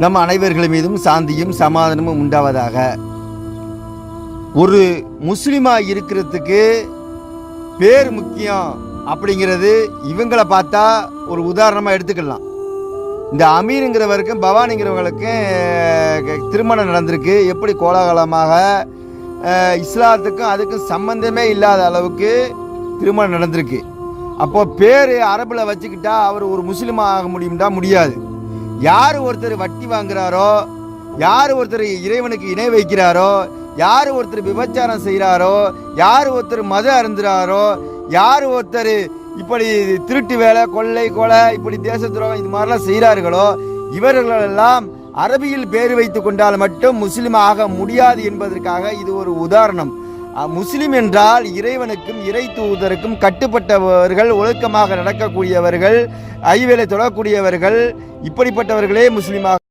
நம் அனைவர்கள் மீதும் சாந்தியும் சமாதானமும் உண்டாவதாக. ஒரு முஸ்லீமாக இருக்கிறதுக்கு பேர் முக்கியம் அப்படிங்கிறது இவங்களை பார்த்தா ஒரு உதாரணமாக எடுத்துக்கலாம். இந்த அமீருங்கிறவருக்கும் பவானிங்கிறவங்களுக்கும் திருமணம் நடந்திருக்கு. எப்படி கோலாகலமாக இஸ்லாத்துக்கும் அதுக்கும் சம்பந்தமே இல்லாத அளவுக்கு திருமணம் நடந்திருக்கு. அப்போ பேர் அரபில் வச்சுக்கிட்டா அவர் ஒரு முஸ்லீமாக ஆக முடியும்டா? முடியாது. யார் ஒருத்தர் வட்டி வாங்குறாரோ யார் ஒருத்தர் இறைவனுக்கு இணை வைக்கிறாரோ யார் ஒருத்தர் விபச்சாரம் செய்கிறாரோ யார் ஒருத்தர் மத அருந்துறாரோ யார் ஒருத்தர் இப்படி திருட்டு வேலை கொள்ளை கொலை இப்படி தேச துரோகம் இது மாதிரிலாம் செய்கிறார்களோ இவர்களெல்லாம் அரபியில் பேர் வைத்து கொண்டால் மட்டும் முஸ்லீம் ஆக முடியாது என்பதற்காக இது ஒரு உதாரணம். முஸ்லிம் என்றால் இறைவனுக்கும் இறை தூதருக்கும் கட்டுப்பட்டவர்கள் ஒழுக்கமாக நடக்கக்கூடியவர்கள் ஐவேளை தொடரக்கூடியவர்கள் இப்படிப்பட்டவர்களே முஸ்லீமாக